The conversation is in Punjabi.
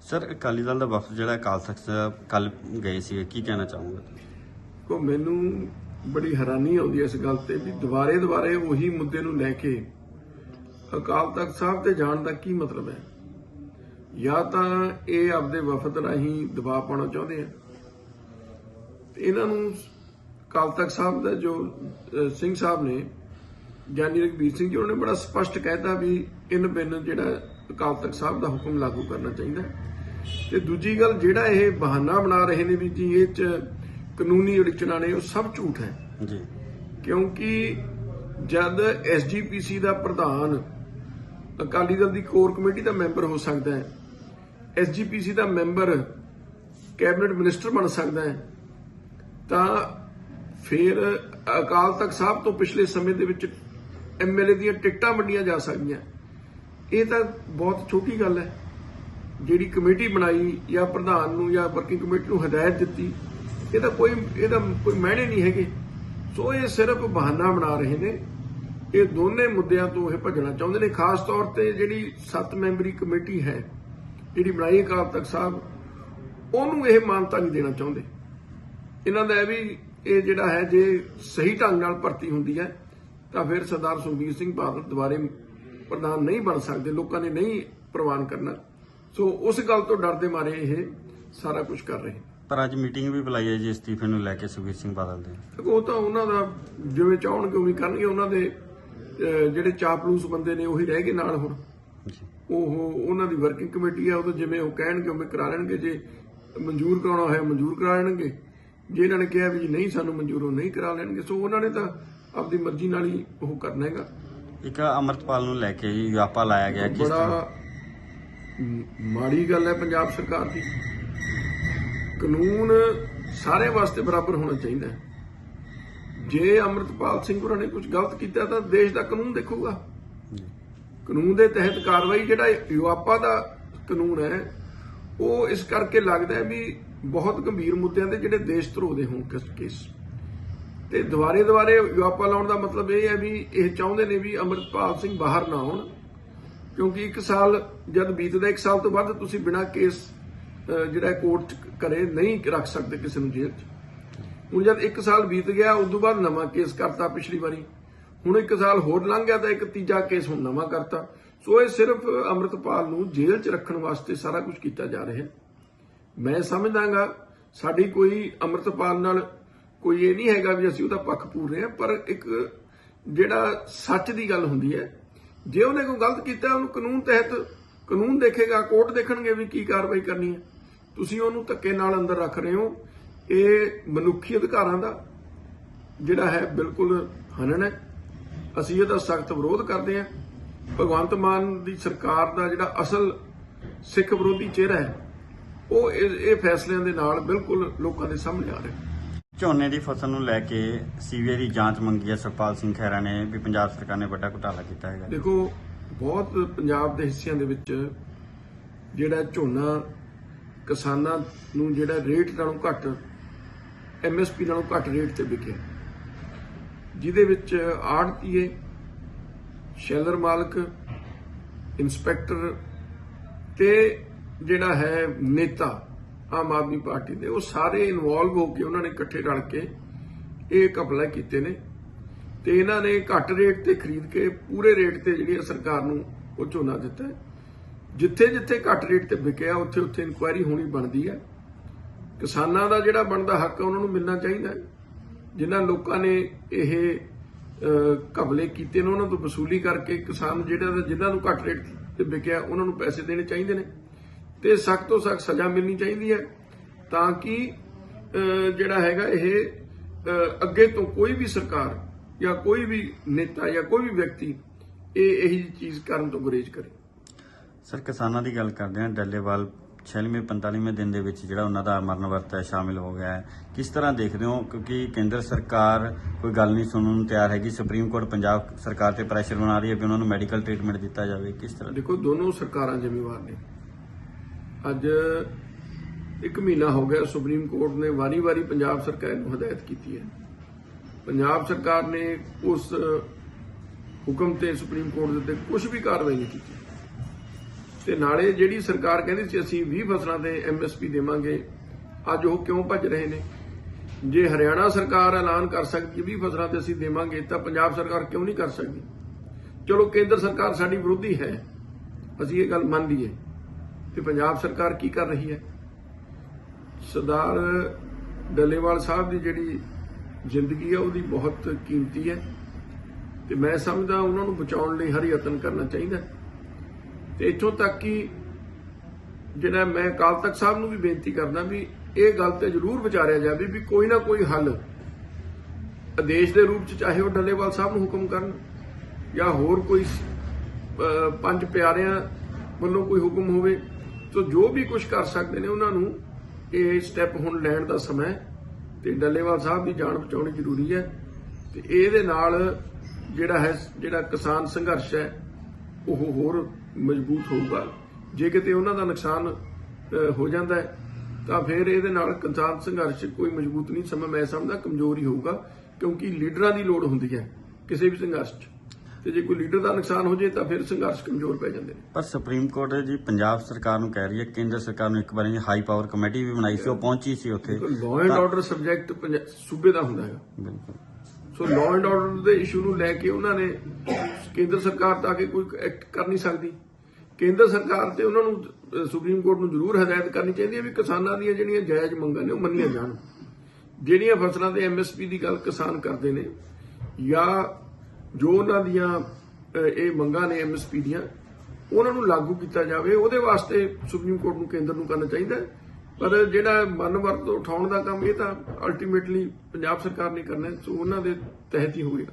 ਸਰ, ਅਕਾਲੀ ਦਲ ਦਾ ਵਫਦ ਜਿਹੜਾ ਅਕਾਲ ਤਖਤ ਕੱਲ ਗਏ ਸੀ, ਕੀ ਕਹਿਣਾ ਚਾਹੋਗੇ ਕੋ ਮੈਨੂੰ ਬੜੀ ਹੈਰਾਨੀ ਆਉਂਦੀ ਹੈ ਇਸ ਗੱਲ ਤੇ ਵੀ ਦੁਬਾਰੇ ਦੁਬਾਰੇ ਉਹੀ ਮੁੱਦੇ ਨੂੰ ਲੈ ਕੇ ਅਕਾਲ ਤਖਤ ਸਾਹਿਬ ਤੇ ਜਾਣ ਦਾ ਕੀ ਮਤਲਬ ਹੈ? ਜਾਂ ਤਾਂ ਇਹ ਆਪਦੇ ਵਫਦ ਰਾਹੀਂ ਦਬਾਅ ਪਾਉਣਾ ਚਾਹੁੰਦੇ ਆ? ਇਹਨਾਂ ਨੂੰ ਅਕਾਲ ਤਖਤ ਸਾਹਿਬ ਦਾ ਜੋ ਸਿੰਘ ਸਾਹਿਬ ਨੇ ਗਿਆਨੀ ਰਘਬੀਰ ਸਿੰਘ ਜੀ, ਉਹਨਾਂ ਬੜਾ ਸਪਸ਼ਟ ਕਹਿਤਾ ਵੀ ਇਨ ਬਿਨ ਜਿਹੜਾ ਅਕਾਲ ਤਖਤ ਸਾਹਿਬ ਦਾ ਹੁਕਮ ਲਾਗੂ ਕਰਨਾ ਚਾਹੀਦਾ। ਤੇ ਦੂਜੀ ਗੱਲ ਜਿਹੜਾ ਇਹ ਬਹਾਨਾ ਬਣਾ ਰਹੇ ਨੇ ਵੀ ਜੀ ਇਹ ਚ ਕਾਨੂੰਨੀ ਅੜਚਣਾ ਨੇ ਉਹ ਸਭ ਝੂਠ ਹੈ। ਜੀ। ਕਿਉਂਕਿ ਜਦ ਐਸਜੀਪੀਸੀ ਦਾ ਪ੍ਰਧਾਨ ਅਕਾਲੀ ਦਲ ਦੀ ਕੋਰ ਕਮੇਟੀ ਦਾ ਮੈਂਬਰ ਹੋ ਸਕਦਾ ਹੈ ਐਸਜੀਪੀਸੀ ਦਾ ਮੈਂਬਰ ਕੈਬਨਿਟ ਮਿਨਿਸਟਰ ਬਣ ਸਕਦਾ ਹੈ ਤਾਂ ਫਿਰ ਅਕਾਲ ਤਖਤ ਸਾਹਿਬ ਤੋਂ ਪਿਛਲੇ ਸਮੇਂ ਦੇ ਵਿੱਚ ਐਮਐਲਏ ਦੀਆਂ ਟਿਕਟਾਂ ਵੰਡੀਆਂ ਜਾ ਸਕਦੀਆਂ। ਇਹ ਤਾਂ ਬਹੁਤ ਛੋਟੀ ਗੱਲ ਹੈ। ਜਿਹੜੀ ਕਮੇਟੀ ਬਣਾਈ ਜਾਂ ਪ੍ਰਧਾਨ ਨੂੰ ਜਾਂ ਵਰਕਿੰਗ ਕਮੇਟੀ ਨੂੰ ਹਦਾਇਤ ਦਿੱਤੀ, ਇਹ ਤਾਂ ਕੋਈ ਇਹਦਾ ਕੋਈ ਮਾਇਨੇ ਨਹੀਂ ਹੈਗੇ। ਸੋ ਇਹ ਸਿਰਫ ਬਹਾਨਾ ਬਣਾ ਰਹੇ ਨੇ। ਇਹ ਦੋਨੇ ਮੁੱਦਿਆਂ ਤੋਂ ਇਹ ਭੱਜਣਾ ਚਾਹੁੰਦੇ ਨੇ। ਖਾਸ ਤੌਰ ਤੇ ਜਿਹੜੀ 7 ਮੈਂਬਰੀ ਕਮੇਟੀ ਹੈ, ਜਿਹੜੀ ਬਣਾਈ ਅਕਾਲ ਤਖਤ ਸਾਹਿਬ, ਉਹਨੂੰ ਇਹ ਮਾਨਤਾ ਨਹੀਂ ਦੇਣਾ ਚਾਹੁੰਦੇ। ਇਹਨਾਂ ਦਾ ਇਹ ਵੀ, ਇਹ ਜਿਹੜਾ ਹੈ, ਜੇ ਸਹੀ ਢੰਗ ਨਾਲ ਭਰਤੀ ਹੁੰਦੀ ਹੈ, ਤਾਂ ਫਿਰ ਸਰਦਾਰ ਸੁਖਬੀਰ ਸਿੰਘ ਬਾਦਲ ਦੁਬਾਰੇ ਪ੍ਰਧਾਨ ਨਹੀਂ ਬਣ ਸਕਦੇ ਲੋਕਾਂ ਨੇ ਨਹੀਂ ਪ੍ਰਵਾਨ ਕਰਨਾ। ਸੋ ਉਸ ਗੱਲ ਤੋਂ ਡਰਦੇ ਮਾਰੇ ਇਹ ਸਾਰਾ ਕੁਝ ਕਰ ਰਹੇ। ਪਰ ਅੱਜ ਮੀਟਿੰਗ ਵੀ ਬੁਲਾਈ ਹੈ ਜੀ ਅਸਤੀਫੇ ਨੂੰ ਲੈ ਕੇ ਸੁਖਬੀਰ ਸਿੰਘ ਬਾਦਲ ਦੇ। ਉਹ ਤਾਂ ਉਹਨਾਂ ਦਾ ਜਿਵੇਂ ਚਾਹਣਗੇ ਉਵੇਂ ਕਰਨਗੇ ਉਹਨਾਂ ਦੇ ਜਿਹੜੇ ਚਾਪਲੂਸ ਬੰਦੇ ਨੇ ਉਹੀ ਰਹਿ ਗਏ ਨਾਲ ਹੁਣ। ਉਹ ਉਹਨਾਂ ਦੀ ਵਰਕਿੰਗ ਕਮੇਟੀ ਹੈ ਉਹ ਤਾਂ ਜਿਵੇਂ ਉਹ ਕਹਿਣਗੇ ਉਵੇਂ ਕਰਾ ਲੈਣਗੇ। ਜੇ ਮਨਜ਼ੂਰ ਕਰਾਉਣਾ ਹੋਇਆ ਮਨਜ਼ੂਰ ਕਰਾ ਲੈਣਗੇ। ਜੇ ਇਹਨਾਂ ਨੇ ਕਿਹਾ ਵੀ ਨਹੀਂ ਸਾਨੂੰ ਮਨਜ਼ੂਰ ਉਹ ਨਹੀਂ ਕਰਾ ਲੈਣਗੇ। ਸੋ ਉਹਨਾਂ ਨੇ ਤਾਂ ਆਪਦੀ ਮਰਜ਼ੀ ਨਾਲ ਹੀ ਉਹ ਕਰਨਾ ਹੈਗਾ। ਇੱਕ ਅਮਰਤਪਾਲ ਨੂੰ ਲੈ ਕੇ ਜੀ ਵਿਆਪਾ ਲਾਇਆ ਗਿਆ ਕਿਸ ਤਰ੍ਹਾਂ। ਬੜਾ ਮਾੜੀ ਗੱਲ ਹੈ ਪੰਜਾਬ ਸਰਕਾਰ ਦੀ। ਕਾਨੂੰਨ ਸਾਰੇ ਵਾਸਤੇ ਬਰਾਬਰ ਹੋਣਾ ਚਾਹੀਦਾ ਹੈ। ਜੇ ਅਮਰਤਪਾਲ ਸਿੰਘ ਹੋਰਾਂ ਨੇ ਕੁਝ ਗਲਤ ਕੀਤਾ ਤਾਂ ਦੇਸ਼ ਦਾ ਕਾਨੂੰਨ ਦੇਖੂਗਾ। ਕਾਨੂੰਨ ਦੇ ਤਹਿਤ ਕਾਰਵਾਈ ਜਿਹੜਾ ਯੂਆਪਾ ਦਾ ਕਾਨੂੰਨ ਹੈ ਉਹ ਇਸ ਕਰਕੇ ਲੱਗਦਾ ਹੈ ਵੀ ਬਹੁਤ ਗੰਭੀਰ ਮੁੱਦਿਆਂ ਦੇ ਜਿਹੜੇ ਦੇਸ਼ ਧਰੋਹ ਦੇ ਹੋਣ ਕਿਸ ਕੇਸ। ਤੇ ਦੁਬਾਰੇ ਦੁਬਾਰੇ ਯੂਆਪਾ ਲਾਉਣ ਦਾ ਮਤਲਬ ਇਹ ਹੈ ਵੀ ਇਹ ਚਾਹੁੰਦੇ ਨੇ ਵੀ ਅਮਰਪਾਲ ਸਿੰਘ ਬਾਹਰ ਨਾ ਆਉਣ, ਕਿਉਂਕਿ ਇੱਕ ਸਾਲ ਜਦ ਬੀਤਦਾ, ਇੱਕ ਸਾਲ ਤੋਂ ਬਾਅਦ ਤੁਸੀਂ ਬਿਨਾਂ ਕੇਸ ਜਿਹੜਾ ਕੋਰਟ 'ਚ ਕਰੇ ਨਹੀਂ ਰੱਖ ਸਕਦੇ ਕਿਸੇ ਨੂੰ ਜੇਲ੍ਹ 'ਚ। ਹੁਣ ਜਦ ਇੱਕ ਸਾਲ ਬੀਤ ਗਿਆ, ਉਸ ਤੋਂ ਬਾਅਦ ਨਵਾਂ ਕੇਸ ਕਰਤਾ ਪਿਛਲੀ ਵਾਰੀ। ਹੁਣ ਇੱਕ ਸਾਲ ਹੋਰ ਲੰਘ ਗਿਆ ਤਾਂ ਇੱਕ ਤੀਜਾ ਕੇਸ ਹੁਣ ਨਵਾਂ ਕਰਤਾ। ਸੋ ਇਹ ਸਿਰਫ ਅੰਮ੍ਰਿਤਪਾਲ ਨੂੰ ਜੇਲ੍ਹ 'ਚ ਰੱਖਣ ਵਾਸਤੇ ਸਾਰਾ ਕੁਝ ਕੀਤਾ ਜਾ ਰਿਹਾ ਹੈ। ਮੈਂ ਸਮਝਦਾਗਾ, ਸਾਡੀ ਕੋਈ ਅੰਮ੍ਰਿਤਪਾਲ ਨਾਲ ਕੋਈ ਇਹ ਨਹੀਂ ਹੈਗਾ ਵੀ ਅਸੀਂ ਉਹਦਾ ਪੱਖ ਪੂਰ ਰਹੇ ਹਾਂ, ਪਰ ਇੱਕ ਜਿਹੜਾ ਸੱਚ ਦੀ ਗੱਲ ਹੁੰਦੀ ਹੈ, ਜੇ ਉਹਨੇ ਕੋਈ ਗਲਤ ਕੀਤਾ, ਉਹਨੂੰ ਕਾਨੂੰਨ ਤਹਿਤ ਕਾਨੂੰਨ ਦੇਖੇਗਾ, ਕੋਰਟ ਦੇਖਣਗੇ ਵੀ ਕੀ ਕਾਰਵਾਈ ਕਰਨੀ ਹੈ। ਤੁਸੀਂ ਉਹਨੂੰ ਧੱਕੇ ਨਾਲ ਅੰਦਰ ਰੱਖ ਰਹੇ ਹੋ। ਇਹ ਮਨੁੱਖੀ ਅਧਿਕਾਰਾਂ ਦਾ ਜਿਹੜਾ ਹੈ ਬਿਲਕੁਲ ਹਨਨ ਹੈ। ਅਸੀਂ ਇਹਦਾ ਸਖਤ ਵਿਰੋਧ ਕਰਦੇ ਹਾਂ। ਭਗਵੰਤ ਮਾਨ ਦੀ ਸਰਕਾਰ ਦਾ ਜਿਹੜਾ ਅਸਲ ਸਿੱਖ ਵਿਰੋਧੀ ਚਿਹਰਾ ਹੈ, ਉਹ ਇਹ ਇਹ ਫੈਸਲਿਆਂ ਦੇ ਨਾਲ ਬਿਲਕੁਲ ਲੋਕਾਂ ਦੇ ਸਾਹਮਣੇ ਆ ਰਿਹਾ ਝੋਨੇ ਦੀ ਫਸਲ ਨੂੰ ਲੈ ਕੇ ਸੀਬੀਆਈ ਦੀ ਜਾਂਚ ਮੰਗੀ ਹੈ ਸਰਪਾਲ ਸਿੰਘ ਖਹਿਰਾ ਨੇ ਵੀ ਪੰਜਾਬ ਸਰਕਾਰ ਨੇ ਵੱਡਾ ਘੁਟਾਲਾ ਕੀਤਾ ਹੈਗਾ ਦੇਖੋ, ਬਹੁਤ ਪੰਜਾਬ ਦੇ ਹਿੱਸਿਆਂ ਦੇ ਵਿੱਚ ਜਿਹੜਾ ਝੋਨਾ ਕਿਸਾਨਾਂ ਨੂੰ ਜਿਹੜਾ ਰੇਟ ਨਾਲੋਂ ਘੱਟ ਐਮਐਸਪੀ ਨਾਲੋਂ ਘੱਟ ਰੇਟ ਤੇ ਵਿਕਿਆ। ਜਿਹਦੇ ਵਿੱਚ ਆੜਤੀਏ ਸ਼ੈਲਰ ਮਾਲਕ ਇਨਸਪੈਕਟਰ ਤੇ ਜਿਹੜਾ ਹੈ ਨੇਤਾ। ਆਮ ਆਦਮੀ ਪਾਰਟੀ ਦੇ ਉਹ ਸਾਰੇ ਇਨਵੋਲਵ ਹੋ ਕੇ ਉਹਨਾਂ ਨੇ ਇਕੱਠੇ ਰਲ ਕੇ ਇਹ ਘਪਲਾ ਕੀਤੇ ਨੇ। ਤੇ ਇਹਨਾਂ ਨੇ ਘੱਟ ਰੇਟ ਤੇ ਖਰੀਦ ਕੇ ਪੂਰੇ ਰੇਟ ਤੇ ਜਿਹੜੀ ਸਰਕਾਰ ਨੂੰ ਉਹ ਝੋਨਾ ਦਿੱਤਾ ਜਿੱਥੇ ਜਿੱਥੇ ਘੱਟ ਰੇਟ ਤੇ ਵਿਕਿਆ ਉੱਥੇ ਉੱਥੇ ਇਨਕੁਆਇਰੀ ਹੋਣੀ ਬਣਦੀ ਹੈ। ਕਿਸਾਨਾਂ ਦਾ ਜਿਹੜਾ ਬਣਦਾ ਹੱਕ ਉਹਨਾਂ ਨੂੰ ਮਿਲਣਾ ਚਾਹੀਦਾ ਹੈ। ਜਿਨ੍ਹਾਂ ਲੋਕਾਂ ਨੇ ਇਹ ਅਹ, ਕੀਤੇ ਨੇ ਉਹਨਾਂ ਤੋਂ ਵਸੂਲੀ ਕਰਕੇ ਕਿਸਾਨ ਜਿਹੜਾ ਜਿਨ੍ਹਾਂ ਨੂੰ ਘੱਟ ਰੇਟ ਤੇ ਵਿਕਿਆ ਉਹਨਾਂ ਨੂੰ ਪੈਸੇ ਦੇਣੇ ਚਾਹੀਦੇ ਨੇ। ਤੇ ਸਖਤ ਤੋਂ ਸਖਤ ਸਜ਼ਾ ਮਿਲਣੀ ਚਾਹੀਦੀ ਹੈ ਤਾਂ ਕਿ ਜਿਹੜਾ ਹੈਗਾ ਇਹ ਅੱਗੇ ਤੋਂ ਕੋਈ ਵੀ ਸਰਕਾਰ ਜਾਂ ਕੋਈ ਵੀ ਨੇਤਾ ਜਾਂ ਕੋਈ ਵੀ ਵਿਅਕਤੀ ਇਹ ਇਹੀ ਚੀਜ਼ ਕਰਨ ਤੋਂ ਗੁਰੇਜ਼ ਕਰੇ। ਸਰ ਕਿਸਾਨਾਂ ਦੀ ਗੱਲ ਕਰਦੇ ਹਾਂ ਡੱਲੇਵਾਲ 46ਵੇਂ 45ਵੇਂ ਦਿਨ ਦੇ ਵਿੱਚ ਜਿਹੜਾ ਉਹਨਾਂ ਦਾ ਮਰਨ ਵਰਤ ਸ਼ਾਮਿਲ ਹੋ ਗਿਆ ਹੈ। ਕਿਸ ਤਰ੍ਹਾਂ ਦੇਖਦੇ ਹੋ? ਕਿਉਂਕਿ ਕੇਂਦਰ ਸਰਕਾਰ ਕੋਈ ਗੱਲ ਨਹੀਂ ਸੁਣਨ ਨੂੰ ਤਿਆਰ ਹੈਗੀ। ਸੁਪਰੀਮ ਕੋਰਟ ਪੰਜਾਬ ਸਰਕਾਰ ਤੇ ਪ੍ਰੈਸ਼ਰ ਬਣਾ ਰਹੀ ਹੈ ਕਿ ਉਹਨਾਂ ਨੂੰ ਮੈਡੀਕਲ ਟ੍ਰੀਟਮੈਂਟ ਦਿੱਤਾ ਜਾਵੇ। ਕਿਸ ਤਰ੍ਹਾਂ ਦੇਖੋ ਦੋਨੋਂ ਸਰਕਾਰਾਂ ਜ਼ਿੰਮੇਵਾਰ ਨੇ। ਅੱਜ ਇੱਕ ਮਹੀਨਾ ਹੋ ਗਿਆ ਸੁਪਰੀਮ ਕੋਰਟ ਨੇ ਵਾਰੀ-ਵਾਰੀ ਪੰਜਾਬ ਸਰਕਾਰ ਨੂੰ ਹਦਾਇਤ ਕੀਤੀ ਹੈ। ਪੰਜਾਬ ਸਰਕਾਰ ਨੇ ਉਸ ਹੁਕਮ ਤੇ ਸੁਪਰੀਮ ਕੋਰਟ ਦੇ ਉੱਤੇ ਕੁਝ ਵੀ ਕਾਰਵਾਈ ਨਹੀਂ ਕੀਤੀ। ਤੇ ਨਾਲੇ ਜਿਹੜੀ ਸਰਕਾਰ ਕਹਿੰਦੀ ਸੀ, ਅਸੀਂ 20 ਫਸਲਾਂ ਤੇ ਐਮਐਸਪੀ ਦੇਵਾਂਗੇ, ਅੱਜ ਉਹ ਕਿਉਂ ਭੱਜ ਰਹੇ ਨੇ? ਜੇ ਹਰਿਆਣਾ ਸਰਕਾਰ ਐਲਾਨ ਕਰ ਸਕਦੀ 20 ਫਸਲਾਂ ਤੇ ਅਸੀਂ ਦੇਵਾਂਗੇ, ਤਾਂ ਪੰਜਾਬ ਸਰਕਾਰ ਕਿਉਂ ਨਹੀਂ ਕਰ ਸਕਦੀ? ਚਲੋ, ਕੇਂਦਰ ਸਰਕਾਰ ਸਾਡੀ ਵਿਰੋਧੀ ਹੈ, ਅਸੀਂ ਇਹ ਗੱਲ ਮੰਨ ਲਈਏ ਤੇ ਪੰਜਾਬ ਸਰਕਾਰ ਕੀ ਕਰ ਰਹੀ ਹੈ ਸਰਦਾਰ ਡੱਲੇਵਾਲ ਸਾਹਿਬ ਦੀ ਜਿਹੜੀ ਜ਼ਿੰਦਗੀ ਹੈ, ਉਹਦੀ ਬਹੁਤ ਕੀਮਤੀ ਹੈ ਤੇ ਮੈਂ ਸਮਝਦਾ ਉਹਨਾਂ ਨੂੰ ਬਚਾਉਣ ਲਈ ਹਰ ਯਤਨ ਕਰਨਾ ਚਾਹੀਦਾ ਹੈ। ਤੇ ਇੱਥੋਂ ਤੱਕ ਕਿ ਜਿਹੜਾ ਮੈਂ ਅਕਾਲ ਤਖਤ ਸਾਹਿਬ ਨੂੰ ਵੀ ਬੇਨਤੀ ਕਰਦਾ ਵੀ ਇਹ ਗੱਲ ਤੇ ਜ਼ਰੂਰ ਵਿਚਾਰਿਆ ਜਾਵੇ ਵੀ ਕੋਈ ਨਾ ਕੋਈ ਹੱਲ ਆਦੇਸ਼ ਦੇ ਰੂਪ ਚ ਚਾਹੇ ਉਹ ਡੱਲੇਵਾਲ ਸਾਹਿਬ ਨੂੰ ਹੁਕਮ ਕਰਨ ਜਾਂ ਹੋਰ ਕੋਈ ਪੰਜ ਪਿਆਰਿਆਂ ਵੱਲੋਂ ਕੋਈ ਹੁਕਮ ਹੋਵੇ ਤਾਂ ਜੋ ਵੀ ਕੁਝ ਕਰ ਸਕਦੇ ਨੇ ਉਹਨਾਂ ਨੂੰ ਇਹ ਸਟੈਪ ਹੁਣ ਲੈਣ ਦਾ ਸਮਾਂ ਹੈ ਤੇ ਡੱਲੇਵਾਲ ਸਾਹਿਬ ਦੀ ਜਾਨ ਬਚਾਉਣੀ ਜ਼ਰੂਰੀ ਹੈ ਤੇ ਇਹਦੇ ਨਾਲ ਜਿਹੜਾ ਹੈ, ਜਿਹੜਾ ਕਿਸਾਨ ਸੰਘਰਸ਼ ਹੈ, ਉਹ ਹੋਰ ਮਜ਼ਬੂਤ ਹੋਊਗਾ। ਜੇ ਕਿਤੇ ਉਹਨਾਂ ਦਾ ਨੁਕਸਾਨ ਹੋ ਜਾਂਦਾ ਹੈ, ਤਾਂ ਫਿਰ ਇਹਦੇ ਨਾਲ ਕਿਸਾਨ ਸੰਘਰਸ਼ ਕੋਈ ਮਜ਼ਬੂਤ ਨਹੀਂ ਸਮਾਂ ਮੈਂ ਸਮਝਦਾ ਕਮਜ਼ੋਰ ਹੀ ਹੋਊਗਾ, ਕਿਉਂਕਿ ਲੀਡਰਾਂ ਦੀ ਲੋੜ ਹੁੰਦੀ ਹੈ, ਕਿਸੇ ਵੀ ਸੰਘਰਸ਼ 'ਚ। ਤੇ ਜੇ ਕੋਈ ਲੀਡਰ ਦਾ ਨੁਕਸਾਨ ਹੋ ਜੇ ਤਾਂ ਫਿਰ ਸੰਘਰਸ਼ ਕਮਜ਼ੋਰ ਪੈ ਜਾਂਦੇ ਨੇ। ਪਰ ਸੁਪਰੀਮ ਕੋਰਟ ਜੀ ਪੰਜਾਬ ਸਰਕਾਰ ਨੂੰ ਕਹਿ ਰਹੀ ਹੈ ਕੇਂਦਰ ਸਰਕਾਰ ਨੂੰ ਇੱਕ ਵਾਰੀ ਹਾਈ ਪਾਵਰ ਕਮੇਟੀ ਵੀ ਬਣਾਈ ਸੀ ਉਹ ਪਹੁੰਚੀ ਸੀ ਉੱਥੇ। ਲਾਅ ਐਂਡ ਆਰਡਰ ਸਬਜੈਕਟ ਸੂਬੇ ਦਾ ਹੁੰਦਾ ਹੈਗਾ। ਬਿਲਕੁਲ। ਸੋ ਲਾਅ ਐਂਡ ਆਰਡਰ ਦੇ ਇਸ਼ੂ ਨੂੰ ਲੈ ਕੇ ਉਹਨਾਂ ਨੇ ਕੇਂਦਰ ਸਰਕਾਰ ਤਾਂ ਕਿ ਕੋਈ ਐਕਟ ਕਰ ਨਹੀਂ ਸਕਦੀ। ਕੇਂਦਰ ਸਰਕਾਰ ਤੇ ਉਹਨਾਂ ਨੂੰ ਸੁਪਰੀਮ ਕੋਰਟ ਨੂੰ ਜ਼ਰੂਰ ਹਦਾਇਤ ਕਰਨੀ ਚਾਹੀਦੀ ਹੈ ਵੀ ਕਿਸਾਨਾਂ ਦੀਆਂ ਜਿਹੜੀਆਂ ਜਾਇਜ਼ ਮੰਗਾਂ ਨੇ ਉਹ ਮੰਨੀਆਂ ਜਾਣ। ਜਿਹੜੀਆਂ ਫਸਲਾਂ ਤੇ ਐਮਐਸਪੀ ਦੀ ਗੱਲ ਕਿਸਾਨ ਕਰਦੇ ਨੇ ਜਾਂ ਜੋ ਉਹਨਾਂ ਦੀਆਂ ਇਹ ਮੰਗਾਂ ਨੇ ਐਮਐਸਪੀ ਦੀਆਂ, ਉਹਨਾਂ ਨੂੰ ਲਾਗੂ ਕੀਤਾ ਜਾਵੇ। ਉਹਦੇ ਵਾਸਤੇ ਸੁਪਰੀਮ ਕੋਰਟ ਨੂੰ ਕੇਂਦਰ ਨੂੰ ਕਰਨਾ ਚਾਹੀਦਾ ਪਰ ਜਿਹੜਾ ਮਨ ਵਰਤ ਉਠਾਉਣ ਦਾ ਕੰਮ, ਇਹ ਤਾਂ ਅਲਟੀਮੇਟਲੀ ਪੰਜਾਬ ਸਰਕਾਰ ਨੇ ਕਰਨਾ ਸੋ ਉਹਨਾਂ ਦੇ ਤਹਿਤ ਹੀ ਹੋਵੇਗਾ।